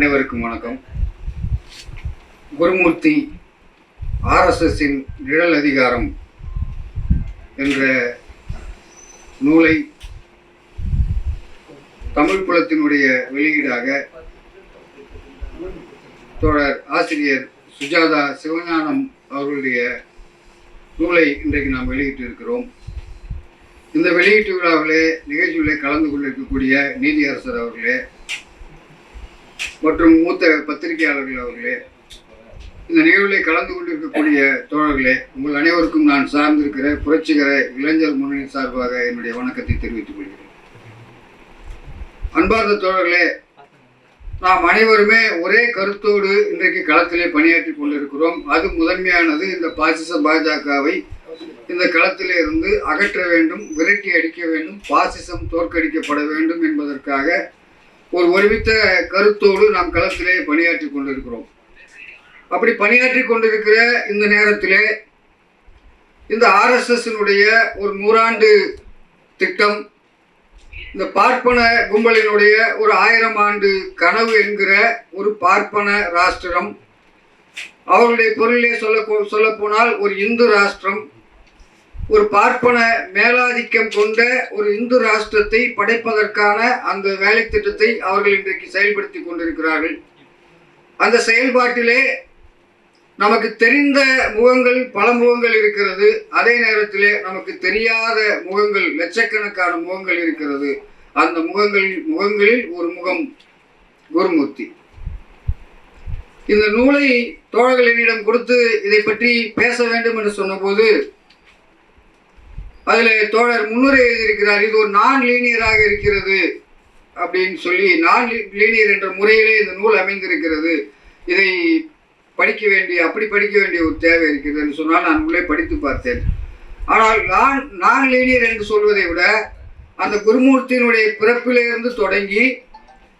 அனைவருக்கும் வணக்கம். குருமூர்த்தி ஆர்எஸ்எஸ்ஸின் நிழல் அதிகாரம் என்ற நூலை தமிழ் புலத்தினுடைய வெளியீடாக தோழர் ஆசிரியர் சுஜாதா சிவஞானம் அவர்களுடைய நூலை இன்றைக்கு நாம் வெளியிட்டு இருக்கிறோம் இந்த வெளியீட்டு விழாவிலே நிகழ்ச்சிகளை கலந்து கொண்டிருக்கக்கூடிய நீதியரசர் அவர்களே மற்றும் மூத்த பத்திரிகையாளர்கள் அவர்களே இந்த நிகழ்வில் கலந்து கொண்டிருக்கக்கூடிய தோழர்களே உங்கள் அனைவருக்கும் நான் சார்ந்திருக்கிற புரட்சிகர இளைஞர் முன்னணி சார்பாக என்னுடைய வணக்கத்தை தெரிவித்துக் கொள்கிறேன். அன்பார்ந்த தோழர்களே நாம் அனைவருமே ஒரே கருத்தோடு இன்றைக்கு களத்திலே பணியாற்றி கொண்டிருக்கிறோம். அது முதன்மையானது. இந்த பாசிச பாஜகவை இந்த களத்திலே இருந்து அகற்ற வேண்டும் விரட்டி அடிக்க வேண்டும் பாசிசம் தோற்கடிக்கப்பட வேண்டும் என்பதற்காக ஒரு ஒருமித்த கருத்தோடு நாம் களத்திலே பணியாற்றி கொண்டிருக்கிறோம். அப்படி பணியாற்றி கொண்டிருக்கிற இந்த நேரத்திலே இந்த ஆர்எஸ்எஸ்னுடைய ஒரு நூறாண்டு திட்டம் இந்த பார்ப்பன கும்பலினுடைய ஒரு ஆயிரம் ஆண்டு கனவு என்கிற ஒரு பார்ப்பன ராஷ்டிரம் அவருடைய பொருளிலே சொல்ல சொல்ல போனால் ஒரு இந்து ராஷ்டிரம் ஒரு பார்ப்பன மேலாதிக்கம் கொண்ட ஒரு இந்து ராஷ்டிரத்தை படைப்பதற்கான அந்த வேலை திட்டத்தை அவர்கள் இன்றைக்கு செயல்படுத்தி கொண்டிருக்கிறார்கள். அந்த செயல்பாட்டிலே நமக்கு தெரிந்த முகங்கள் பல முகங்கள் இருக்கிறது. அதே நேரத்திலே நமக்கு தெரியாத முகங்கள் லட்சக்கணக்கான முகங்கள் இருக்கிறது. அந்த முகங்களில் முகங்களில் ஒரு முகம் குருமூர்த்தி. இந்த நூலை தோழர்களிடம் கொடுத்து இதை பற்றி பேச வேண்டும் என்று சொன்னபோது அதில் தோழர் முன்னுரை எழுதியிருக்கிறார் இது ஒரு நான் லீனியராக இருக்கிறது அப்படின்னு சொல்லி நான் லீனியர் என்ற முறையிலே இந்த நூல் அமைந்திருக்கிறது. இதை படிக்க வேண்டிய அப்படி படிக்க வேண்டிய ஒரு தேவை இருக்கிறதுன்னு சொன்னால் நான் உள்ளே படித்து பார்த்தேன். ஆனால் நான் நான் லீனியர் என்று சொல்வதை விட அந்த குருமூர்த்தியினுடைய பிறப்பிலிருந்து தொடங்கி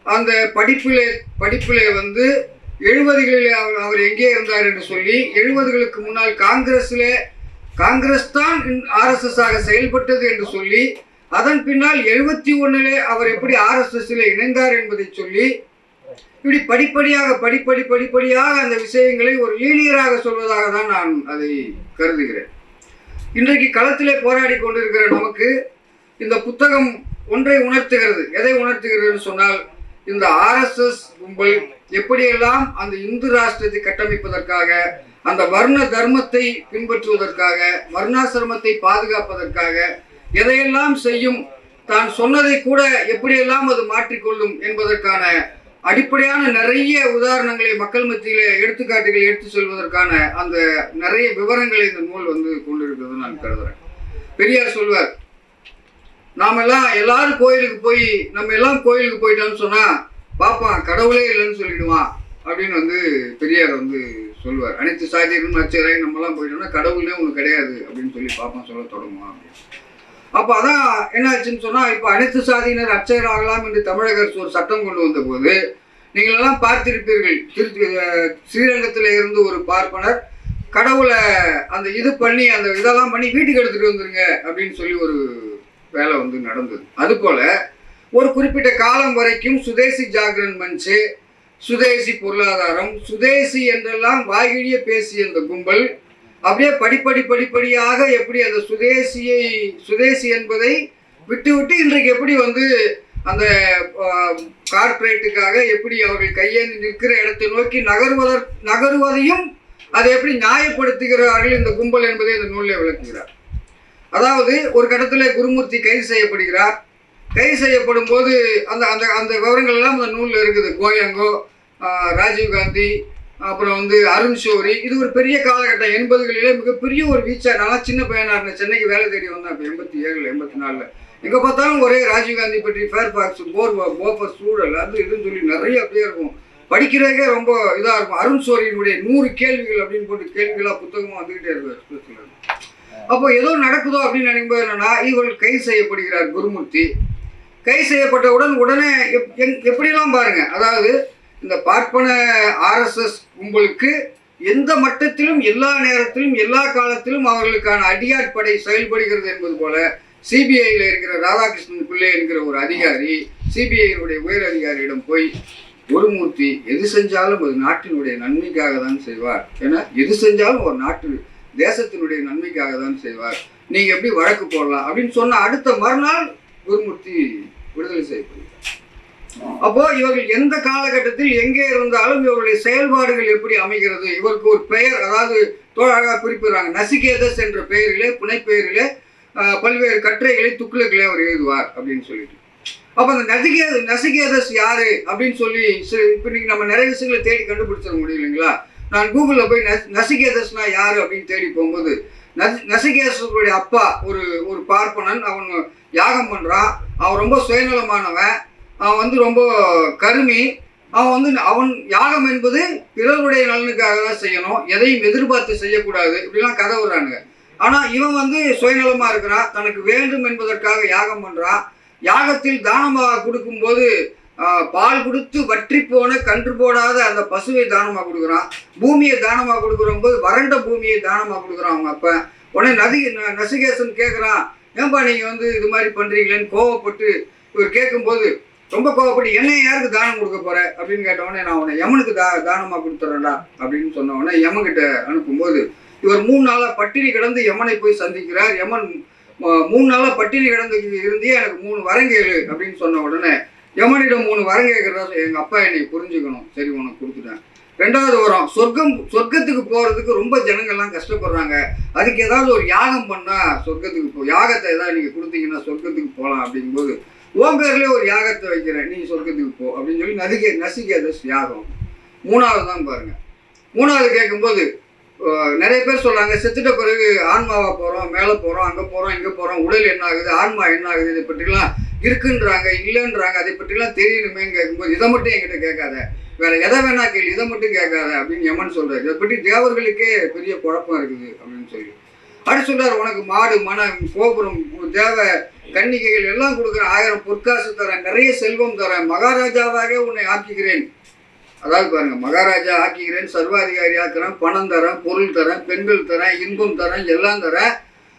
அந்த படிப்பிலே படிப்பிலே வந்து எழுபதுகளிலே அவர் அவர் எங்கே இருந்தார் என்று சொல்லி எழுபதுகளுக்கு முன்னால் காங்கிரஸிலே காங்கிரஸ் தான் ஆர்எஸ்எஸ் ஆக செயல்பட்டது என்று சொல்லி அதன் பின்னால் எழுபத்தி ஒன்றிலே அவர் எப்படி ஆர்எஸ்எஸ்ல இணைந்தார் என்பதை சொல்லி இப்படி படிப்படியாக படிப்படி படிப்படியாக அந்த விஷயங்களை ஒரு லீனியராக சொல்வதாக தான் நான் அதை கருதுகிறேன். இன்றைக்கு களத்திலே போராடி கொண்டிருக்கிற நமக்கு இந்த புத்தகம் ஒன்றை உணர்த்துகிறது. எதை உணர்த்துகிறது சொன்னால் இந்த ஆர்எஸ்எஸ் கும்பல் எப்படியெல்லாம் அந்த இந்து ராஷ்டிரத்தை கட்டமைப்பதற்காக அந்த வர்ண தர்மத்தை பின்பற்றுவதற்காக வர்ணாசிரமத்தை பாதுகாப்பதற்காக எதையெல்லாம் செய்யும் தான் சொன்னதை கூட எப்படியெல்லாம் அது மாற்றிக்கொள்ளும் என்பதற்கான அடிப்படையான நிறைய உதாரணங்களை மக்கள் மத்தியில எடுத்துக்காட்டுகள் எடுத்து சொல்வதற்கான அந்த நிறைய விவரங்களை இந்த நூல் வந்து கொண்டிருக்கிறது நான் கருதுறேன். பெரியார் சொல்வார் நாமெல்லாம் எல்லாரும் கோயிலுக்கு போய் நம்ம எல்லாம் கோயிலுக்கு போயிட்டோம்னு சொன்னா பாப்பான் கடவுளே இல்லைன்னு சொல்லிடுவான். அப்படின்னு வந்து பெரியார் வந்து சொல்லுவார். அனைத்து சாதியரும் அச்சராய் நம்மலாம் போயிட்டோம்னா கடவுளே உங்களுக்கு கிடையாது அப்படின்னு சொல்லி பாப்பா சொல்ல தொடங்குவான் அப்படின்னு. அப்போ அதான் என்னாச்சுன்னு சொன்னால் இப்போ அனைத்து சாதியினர் அர்ச்சகர் ஆகலாம் என்று தமிழக அரசு ஒரு சட்டம் கொண்டு வந்த போது நீங்களெல்லாம் பார்த்திருப்பீர்கள். திருச்சி ஸ்ரீரங்கத்தில் இருந்து ஒரு பார்ப்பனர் கடவுளை அந்த இது பண்ணி அந்த இதெல்லாம் பண்ணி வீட்டுக்கு எடுத்துகிட்டு வந்துருங்க அப்படின்னு சொல்லி ஒரு வேலை வந்து நடந்தது. அதுபோல் ஒரு குறிப்பிட்ட காலம் வரைக்கும் சுதேசி ஜாகரன் மன்ச்சு சுதேசி பொருளாதாரம் சுதேசி என்றெல்லாம் வாயிலிய பேசிய அந்த கும்பல் அப்படியே படிப்படி படிப்படியாக எப்படி அந்த சுதேசியை சுதேசி என்பதை விட்டு விட்டு இன்றைக்கு எப்படி வந்து அந்த கார்ப்பரேட்டுக்காக எப்படி அவர்கள் கையேந்து நிற்கிற இடத்தை நோக்கி நகர்வதற் நகருவதையும் அதை எப்படி நியாயப்படுத்துகிறார்கள் இந்த கும்பல் என்பதை இந்த நூலில் விளக்குகிறார். அதாவது ஒரு கட்டத்தில் குருமூர்த்தி கைது செய்யப்படுகிறார். கைது செய்யப்படும் போது அந்த அந்த அந்த விவரங்கள் எல்லாம் அந்த நூலில் இருக்குது. கோயங்கோ ராஜீவ்காந்தி அப்புறம் வந்து அருண் ஷோரி இது ஒரு பெரிய காலகட்டம். எண்பதுகளிலே மிகப்பெரிய ஒரு வீச்சா. நல்லா சின்ன பையனாக இருந்தேன். சென்னைக்கு வேலை தேடி வந்தேன் இப்போ எண்பத்தி ஏழில் எண்பத்தி நாலில் எங்கே பார்த்தாலும் ஒரே ராஜீவ்காந்தி பற்றி ஃபேர் பாக்ஸ் போர் போஃபர் சூழல் அது இதுன்னு சொல்லி நிறைய அப்படியே இருக்கும். படிக்கிறதே ரொம்ப இதாக இருக்கும். அருண் ஷோரியினுடைய நூறு கேள்விகள் அப்படின்னு போட்டு கேள்விகளாக புத்தகமாக வந்துக்கிட்டே இருக்கும் எக்ஸ்பிரஸில் அப்போ ஏதோ நடக்குதோ அப்படின்னு நினைக்கும்போது என்னன்னா இவர்கள் கைது செய்யப்படுகிறார் குருமூர்த்தி. கைது செய்யப்பட்டவுடன் உடனே எப் எப்படிலாம் பாருங்கள் அதாவது இந்த பார்ப்பன ஆர்எஸ்எஸ் கும்பலுக்கு எந்த மட்டத்திலும் எல்லா நேரத்திலும் எல்லா காலத்திலும் அவர்களுக்கான அடியாட்படை செயல்படுகிறது என்பது போல சிபிஐயில் இருக்கிற ராதாகிருஷ்ணன் பிள்ளை என்கிற ஒரு அதிகாரி சிபிஐயினுடைய உயர் அதிகாரியிடம் போய் குருமூர்த்தி எது செஞ்சாலும் அது நாட்டினுடைய நன்மைக்காக தான் செய்வார். ஏன்னா எது செஞ்சாலும் ஒரு நாட்டு தேசத்தினுடைய நன்மைக்காக தான் செய்வார். நீங்கள் எப்படி வழக்கு போடலாம்? அப்படின்னு சொன்ன அடுத்த மறுநாள் குருமூர்த்தி விடுதலை செய்யப்படுகிறார். அப்போ இவர்கள் எந்த காலகட்டத்தில் எங்கே இருந்தாலும் இவருடைய செயல்பாடுகள் எப்படி அமைகிறது? இவருக்கு ஒரு பெயர் அதாவது தோழாக குறிப்பிடுறாங்க. நசிகேதஸ் என்ற பெயரிலே புனைப்பெயரிலே பல்வேறு கட்டுரைகளை துக்ளக்களை அவர் எழுதுவார் அப்படின்னு சொல்லிட்டு. அப்போ அந்த நசிகே நசிகேதஸ் யாரு அப்படின்னு சொல்லி இப்போ இன்னைக்கு நம்ம நிறைய விஷயங்களை தேடி கண்டுபிடிச்சிட முடியும் இல்லைங்களா? நான் கூகுளில் போய் நஸ் நசிகேதஸ்னா யாரு அப்படின்னு தேடி போகும்போது நசி நசிகேதஸுடைய அப்பா ஒரு ஒரு பார்ப்பனன். அவன் யாகம் பண்ணுறான் அவன் ரொம்ப சுயநலமானவன். அவன் வந்து ரொம்ப கருமி. அவன் வந்து அவன் யாகம் என்பது பிறருடைய நலனுக்காக தான் செய்யணும். எதையும் எதிர்பார்த்து செய்யக்கூடாது. இப்படிலாம் கதை விடுறானுங்க ஆனால் இவன் வந்து சுயநலமாக இருக்கிறான். தனக்கு வேண்டும் என்பதற்காக யாகம் பண்ணுறான் யாகத்தில் தானமாக கொடுக்கும்போது பால் கொடுத்து வற்றி போன கன்று போடாத அந்த பசுவை தானமாக கொடுக்குறான். பூமியை தானமாக கொடுக்குறோம் போது வறண்ட பூமியை தானமாக கொடுக்குறான் அவங்க அப்போ. உடனே நதி ந- நசிகேசன் கேட்குறான் ஏன்பா நீங்கள் வந்து இது மாதிரி பண்ணுறீங்களேன்னு கோவப்பட்டு இவர் கேட்கும்போது ரொம்ப கோவப்பட்டு என்னை யாருக்கு தானம் கொடுக்க போற? அப்படின்னு கேட்ட உடனே நான் உன்னை யமனுக்கு தா தானமாக கொடுத்துறேன்டா. அப்படின்னு சொன்ன உடனே யமன்கிட்ட அனுப்பும்போது இவர் மூணு நாளாக பட்டினி கிடந்து யமனை போய் சந்திக்கிறார். யமன் மூணு நாளாக பட்டினி கிடந்து இருந்தே எனக்கு மூணு வரங்கேளு அப்படின்னு சொன்ன உடனே யமனிடம் மூணு வரம் கேட்குறதா எங்கள் அப்பா என்னை புரிஞ்சுக்கணும். சரி உனக்கு கொடுத்துட்டேன். ரெண்டாவது வரம் சொர்க்கம் சொர்க்கத்துக்கு போகிறதுக்கு ரொம்ப ஜனங்கள்லாம் கஷ்டப்படுறாங்க. அதுக்கு ஏதாவது ஒரு யாகம் பண்ணால் சொர்க்கத்துக்கு போ யாகத்தை ஏதாவது நீங்கள் கொடுத்தீங்கன்னா சொர்க்கத்துக்கு போகலாம் அப்படிங்கும்போது உன் பேர்லேயே ஒரு யாகத்தை வைக்கிறேன் நீ சொர்க்கத்துக்கு போ அப்படின்னு சொல்லி நதிகை நசிகேதஸ் யாகம். மூணாவது தான் பாருங்க. மூணாவது கேட்கும்போது நிறைய பேர் சொல்கிறாங்க செத்துட்ட பிறகு ஆன்மாவாக போகிறோம் மேலே போகிறோம் அங்கே போகிறோம் இங்கே போகிறோம் உடல் என்ன ஆகுது ஆன்மா என்ன ஆகுது இதை பற்றிலாம் இருக்குன்றாங்க இல்லைன்றாங்க அதை பற்றிலாம் தெரியணுமே கேட்கும்போது இதை மட்டும் என்கிட்ட கேட்காத. வேற எதை வேணா கேள்வி இதை மட்டும் கேட்காத அப்படின்னு யமன் சொல்கிறார் இதை பற்றி தேவர்களுக்கே பெரிய குழப்பம் இருக்குது அப்படின்னு சொல்லி. அடுத்து சொல்கிறார் உனக்கு மாடு மனம் கோபுரம் தேவ கன்னிகைகள் எல்லாம் கொடுக்குறேன் ஆயிரம் பொற்காசு தரேன் நிறைய செல்வம் தரேன் மகாராஜாவாக உன்னை ஆக்கிக்கிறேன் அதாவது பாருங்க மகாராஜா ஆக்கிக்கிறேன் சர்வாதிகாரி ஆக்குறேன் பணம் தரேன் பொருள் தரேன் பெண்கள் தரேன் இன்பம் தரேன் எல்லாம் தரேன்.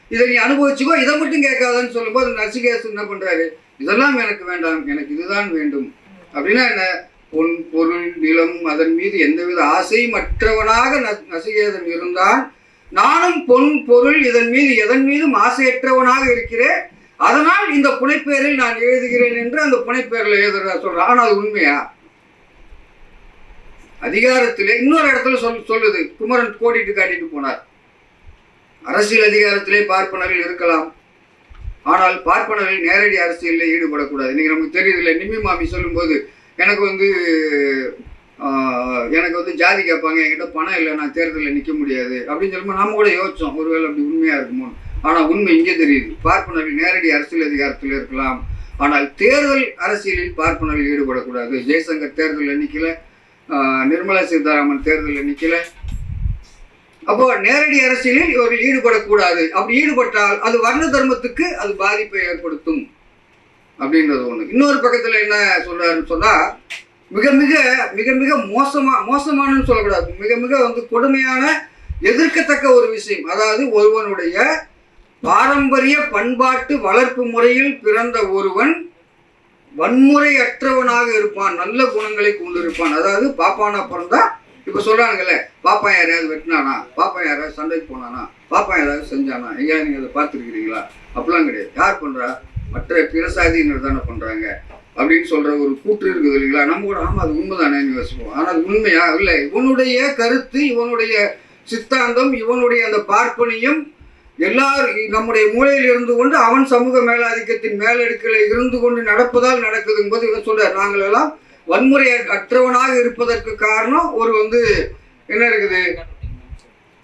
இதை நீ அனுபவிச்சுக்கோ இதை மட்டும் கேட்காதன்னு சொல்லும்போது நசிகேசன் என்ன பண்றாரு? இதெல்லாம் எனக்கு வேண்டாம் எனக்கு இதுதான் வேண்டும். அப்படின்னா என்ன? பொன் பொருள் நிலம் அதன் மீது எந்தவித ஆசைமற்றவனாக ந- நசிகேதன் இருந்தான். நானும் பொன் பொருள் இதன் மீது எதன் மீதும் ஆசையற்றவனாக இருக்கிறேன். அதனால் இந்த புனைப்பெயரில் நான் எழுதுகிறேன் என்று அந்த புனைப்பெயரில் எழுதுறதா சொல்கிறேன் ஆனால் அது உண்மையா? அதிகாரத்திலே இன்னொரு இடத்துல சொல் சொல்லுது. குமரன் கோடிட்டு காட்டிட்டு போனார். அரசியல் அதிகாரத்திலே பார்ப்பனர்கள் இருக்கலாம். ஆனால் பார்ப்பனர்கள் நேரடி அரசியலில் ஈடுபடக்கூடாது. நீங்கள் நமக்கு தெரியுதுல்ல நிம்மி மாமி சொல்லும்போது எனக்கு வந்து எனக்கு வந்து ஜாதி கேட்பாங்க என்கிட்ட பணம் இல்லை நான் தேர்தலில் நிற்க முடியாது. அப்படின்னு சொல்லும்போது நம்ம கூட யோசிச்சோம் ஒருவேளை அப்படி உண்மையாக இருக்குமோன்னு. ஆனால் உண்மை இங்கே தெரியுது. பார்ப்பனர்கள் நேரடி அரசியல் அதிகாரத்தில் இருக்கலாம். ஆனால் தேர்தல் அரசியலில் பார்ப்பனர்கள் ஈடுபடக்கூடாது. ஜெய்சங்கர் தேர்தலில் நிற்கல நிர்மலா சீதாராமன் தேர்தலில் நிற்கல அப்போ நேரடி அரசியலில் இவர்கள் ஈடுபடக்கூடாது. அப்படி ஈடுபட்டால் அது வர்ண தர்மத்துக்கு அது பாதிப்பை ஏற்படுத்தும். அப்படின்றது ஒன்று இன்னொரு பக்கத்தில் என்ன சொல்றாருன்னு சொன்னால் மிக மிக மிக மிக மோசமா மோசமானன்னு சொல்லக்கூடாது. மிக மிக வந்து கொடுமையான எதிர்க்கத்தக்க ஒரு விஷயம். அதாவது ஒருவனுடைய பாரம்பரிய பண்பாட்டு வளர்ப்பு முறையில் பிறந்த ஒருவன் வன்முறையற்றவனாக இருப்பான் நல்ல குணங்களை கொண்டிருப்பான். அதாவது பாப்பானா பிறந்தா இப்ப சொல்கிறானுங்களே பாப்பா யாரையாவது வெட்டினானா பாப்பா யாராவது சண்டைக்கு போனானா பாப்பா யாராவது செஞ்சானா எங்கேயாவது நீங்க அதை பார்த்துருக்கிறீங்களா? அப்படிலாம் கிடையாது. யார் பண்றா? மற்ற பிரசாதியினர் தானே பண்றாங்க. அப்படின்னு சொல்ற ஒரு கூற்று இருக்குது இல்லைங்களா? நம்ம கூட ஆமா அது உண்மைதானேன்னு யோசிப்போம். ஆனால் அது உண்மையா? இல்லை. இவனுடைய கருத்து இவனுடைய சித்தாந்தம் இவனுடைய அந்த பார்ப்பனியம் எல்லாரும் நம்முடைய மூலையில் இருந்து கொண்டு அவன் சமூக மேலாதிக்கத்தின் மேலடுக்கில் இருந்து கொண்டு நடப்பதால் நடக்குது என்பது இவன் சொல்றார். நாங்கள் எல்லாம் வன்முறை அற்றவனாக இருப்பதற்கு காரணம் ஒரு வந்து என்ன இருக்குது?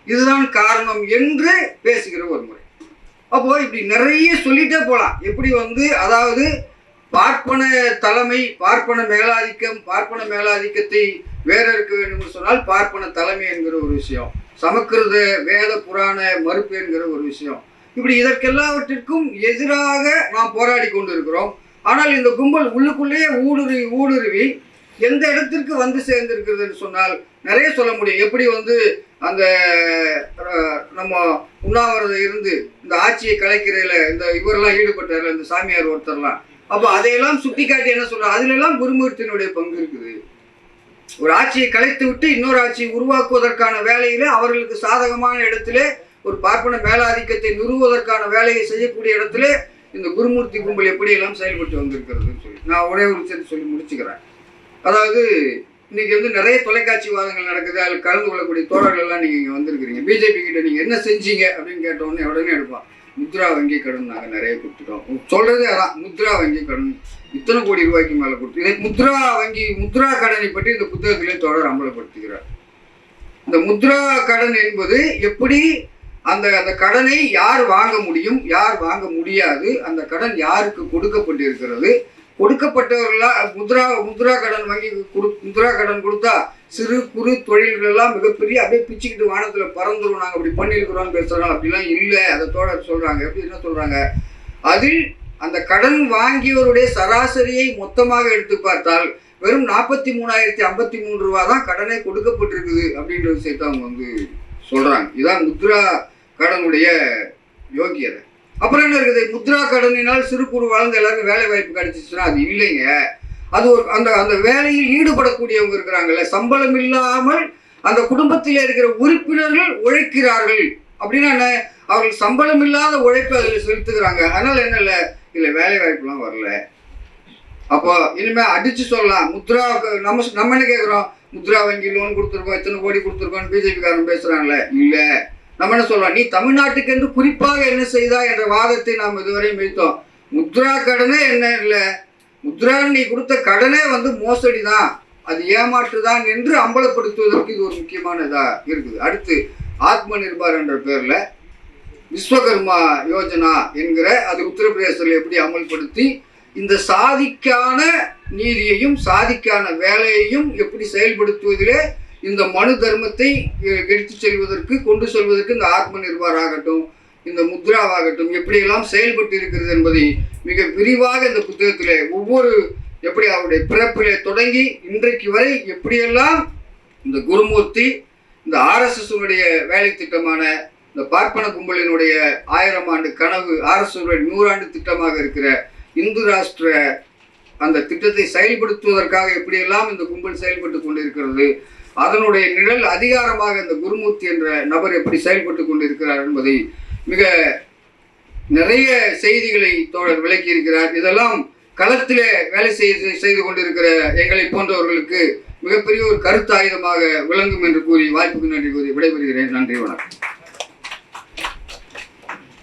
இதுதான் காரணம் என்று பேசுகிற ஒரு முறை. அப்போ இப்படி நிறைய சொல்லிட்டே போகலாம் எப்படி வந்து அதாவது பார்ப்பன தலைமை பார்ப்பன மேலாதிக்கம் பார்ப்பன மேலாதிக்கத்தை வேற இருக்க வேண்டும் என்று சொன்னால் பார்ப்பன தலைமை என்கிற ஒரு விஷயம். சமக்கிருத வேத புராண மறுப்பு என்கிற ஒரு விஷயம். இப்படி இதற்கெல்லாவற்றிற்கும் எதிராக நாம் போராடி கொண்டு இருக்கிறோம் ஆனால் இந்த கும்பல் உள்ளுக்குள்ளேயே ஊடுருவி ஊடுருவி எந்த இடத்திற்கு வந்து சேர்ந்திருக்கிறதுன்னு சொன்னால் நிறைய சொல்ல முடியும். எப்படி வந்து அந்த நம்ம உண்ணாவிரதம் இருந்து இந்த ஆட்சியை கலைக்கிறதுல இந்த இவரெல்லாம் ஈடுபட்டார்ல இந்த சாமியார் ஒருத்தர்லாம். அப்போ அதையெல்லாம் சுட்டி காட்டி என்ன சொல்கிறார் அதுல எல்லாம் குருமூர்த்தியினுடைய பங்கு இருக்குது. ஒரு ஆட்சியை கலைத்து விட்டு இன்னொரு ஆட்சியை உருவாக்குவதற்கான வேலையிலே அவர்களுக்கு சாதகமான இடத்திலே ஒரு பார்ப்பன மேலாதிக்கத்தை நிறுவுவதற்கான வேலையை செய்யக்கூடிய இடத்திலே இந்த குருமூர்த்தி கும்பல் எப்படியெல்லாம் செயல்பட்டு வந்திருக்கிறதுன்னு சொல்லி நான் ஒரே ஒரு விஷயத்தை சொல்லி முடிச்சுக்கிறேன். அதாவது இன்னைக்கு வந்து நிறைய தொலைக்காட்சி வாதங்கள் நடக்குது அதில் கலந்து கொள்ளக்கூடிய தோழர்கள் எல்லாம் நீங்கள் இங்கே வந்திருக்கிறீங்க. பிஜேபி கிட்ட நீங்கள் என்ன செஞ்சீங்க அப்படின்னு கேட்டோன்னே உடனே எடுப்பான். முத்ரா வங்கி கடன் நாங்கள் நிறைய கொடுத்துட்டோம். சொல்கிறதே அதான் முத்ரா வங்கி கடன். இத்தனை கோடி ரூபாய்க்கு மேலே கொடுத்து இதை முத்ரா வங்கி முத்ரா கடனை பற்றி இந்த புத்தகத்திலே தொடர் அம்பலப்படுத்துகிறார். இந்த முத்ரா கடன் என்பது எப்படி அந்த அந்த கடனை யார் வாங்க முடியும் யார் வாங்க முடியாது அந்த கடன் யாருக்கு கொடுக்கப்பட்டிருக்கிறது? கொடுக்கப்பட்டவர்களா முத்ரா முத்ரா கடன் வாங்கி கொடு முத்ரா கடன் கொடுத்தா சிறு குறு தொழில்கள் எல்லாம் மிகப்பெரிய அப்படியே பிச்சுக்கிட்டு வானத்தில் பறந்துடும் நாங்கள் அப்படி பண்ணியிருக்கிறோம் பேசுகிறோம் அப்படிலாம் இல்லை அதை தோட சொல்கிறாங்க எப்படி என்ன சொல்கிறாங்க அதில் அந்த கடன் வாங்கியவருடைய சராசரியை மொத்தமாக எடுத்து பார்த்தால் வெறும் நாற்பத்தி மூணாயிரத்தி ஐம்பத்தி மூணு ரூபா தான் கடனை கொடுக்கப்பட்டிருக்குது அப்படின்ற விஷயத்தை அவங்க வந்து சொல்கிறாங்க இதான் முத்ரா கடனுடைய யோகியதை அப்புறம் என்ன இருக்குது? முத்ரா கடனினால் சிறு குறு வளர்ந்து எல்லாருக்கும் வேலை வாய்ப்பு கிடைச்சிச்சுன்னா அது இல்லைங்க. அது ஒரு அந்த அந்த வேலையில் ஈடுபடக்கூடியவங்க இருக்கிறாங்கல்ல சம்பளம் இல்லாமல் அந்த குடும்பத்தில் இருக்கிற உறுப்பினர்கள் உழைக்கிறார்கள். அப்படின்னா என்ன? அவர்கள் சம்பளம் இல்லாத உழைப்பை அதில் செலுத்துகிறாங்க. அதனால என்ன இல்லை? இல்லை வேலை வாய்ப்புலாம் வரல. அப்போ இனிமேல் அடிச்சு சொல்லலாம். முத்ரா நம்ம நம்ம என்ன கேட்குறோம் முத்ரா வங்கி லோன் கொடுத்துருக்கோம் எத்தனை கோடி கொடுத்துருக்கோம்னு பிஜேபிக்காரன் பேசுகிறாங்களே இல்லை. நம்ம என்ன சொல்லலாம் நீ தமிழ்நாட்டுக்கு என்று குறிப்பாக என்ன செய்தா என்ற வாதத்தை நாம் இதுவரையும் வைத்தோம் முத்ரா கடனே என்ன? இல்லை. முத்ரா நீ கொடுத்த கடனே வந்து மோசடி தான் அது ஏமாற்று தான் என்று அம்பலப்படுத்துவதற்கு இது ஒரு முக்கியமான இதாக இருக்குது. அடுத்து ஆத்ம நிர்பார் என்ற பேரில் விஸ்வகர்மா யோஜனா என்கிற அது உத்தரப்பிரதேசத்தில் எப்படி அமல்படுத்தி இந்த சாதிக்கான நீதியையும் சாதிக்கான வேலையையும் எப்படி செயல்படுத்துவதிலே இந்த மனு தர்மத்தை எடுத்துச் செல்வதற்கு கொண்டு செல்வதற்கு இந்த ஆத்ம நிர்பார் ஆகட்டும் இந்த முத்ராவாகட்டும் எப்படியெல்லாம் செயல்பட்டு இருக்கிறது என்பதை மிக விரிவாக இந்த புத்தகத்தில் ஒவ்வொரு எப்படி அவருடைய பிறப்பிலே தொடங்கி இன்றைக்கு வரை எப்படியெல்லாம் இந்த குருமூர்த்தி இந்த ஆர்எஸ்எஸ் உடைய வேலை திட்டமான இந்த பார்ப்பன கும்பலினுடைய ஆயிரம் ஆண்டு கனவு ஆர்எஸ்எஸ் நூறாண்டு திட்டமாக இருக்கிற இந்து ராஷ்டிர அந்த திட்டத்தை செயல்படுத்துவதற்காக எப்படியெல்லாம் இந்த கும்பல் செயல்பட்டு கொண்டிருக்கிறது அதனுடைய நிழல் அதிகாரமாக இந்த குருமூர்த்தி என்ற நபர் எப்படி செயல்பட்டு கொண்டிருக்கிறார் என்பதை மிக நிறைய செய்திகளை தோழர் விளக்கி இருக்கிறார் இதெல்லாம் களத்திலே வேலை செய்து செய்து கொண்டிருக்கிற எங்களை போன்றவர்களுக்கு மிகப்பெரிய ஒரு கருத்தாயுதமாக விளங்கும் என்று கூறி வாய்ப்புக்கு நன்றி கூறி விடைபெறுகிறேன். நன்றி வணக்கம்.